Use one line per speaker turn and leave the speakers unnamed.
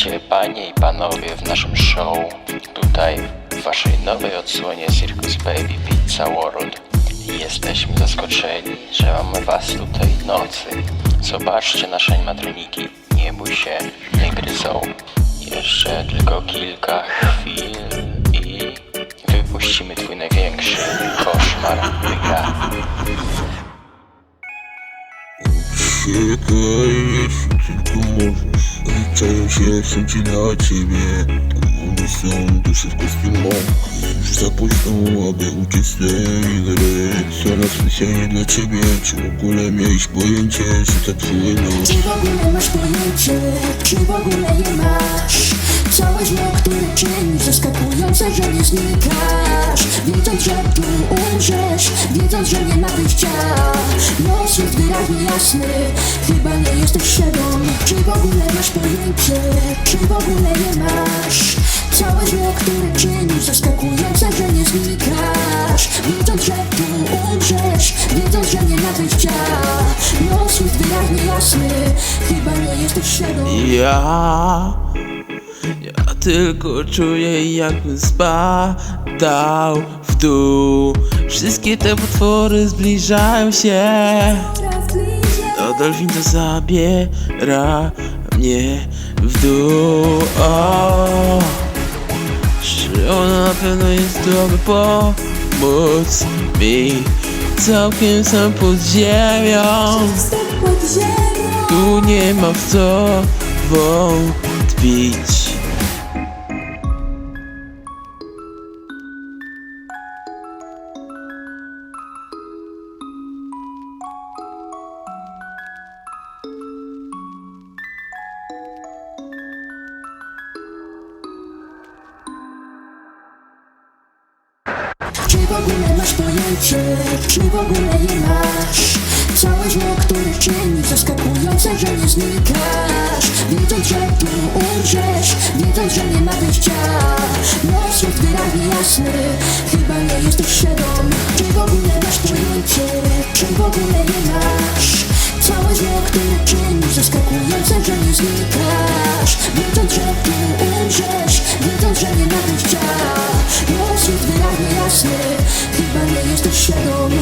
Witajcie panie i panowie w naszym show Tutaj w waszej nowej odsłonie Circus Baby Pizza World Jesteśmy zaskoczeni, że mamy was tutaj nocy. Zobaczcie nasze animatroniki, nie bój się, nie gryzą Jeszcze tylko kilka chwil i wypuścimy twój największy koszmar. Wygra
się wszędzie na ciebie. One są dusze w kostiumach Już za późno, aby uciec z tej gry. Coraz specjalnie dla ciebie Czy w ogóle miałeś pojęcie, że tak płyną
Czy w ogóle masz pojęcie, czy w ogóle je masz? Całe zło, które czynisz zaskakujące, że nie znikasz. Wiedząc, że tu umrzesz, wiedząc, że nie ma wyjścia Jasny, chyba nie jesteś świadom. Czy w ogóle masz pojęcie, czy w ogóle je masz? Całe zło, które czynisz zaskakujące, że nie znikasz. Wiedząc, że tu umrzesz, wiedząc, że nie ma wyjścia. Los jest wyraźnie jasny, chyba nie jesteś świadom.
Ja, ja tylko czuję jakbym spadał w dół Wszystkie te potwory zbliżają się. To dolfin to zabiera mnie w dół. O, Czy ona na pewno jest dobry pomóc mi Całkiem sam pod ziemią. Tu nie ma w co wątpić
w ogóle masz pojęcie, czy w ogóle je masz. Całe zło, które czyni zaskakujące, że nie znikasz. Wiedząc, że tu umrzesz, wiedząc, że nie ma wyjścia. Los jest wyraźnie jasny, chyba nie jesteś świadom Czy w ogóle masz pojęcie, czy w ogóle je masz. Całe zło, które czyni zaskakujące, że nie znikasz. Wiedząc, że tu umrzesz, wiedząc, że nie ma wyjścia. Los jest wyraźnie jasny, chyba nie jesteś świadom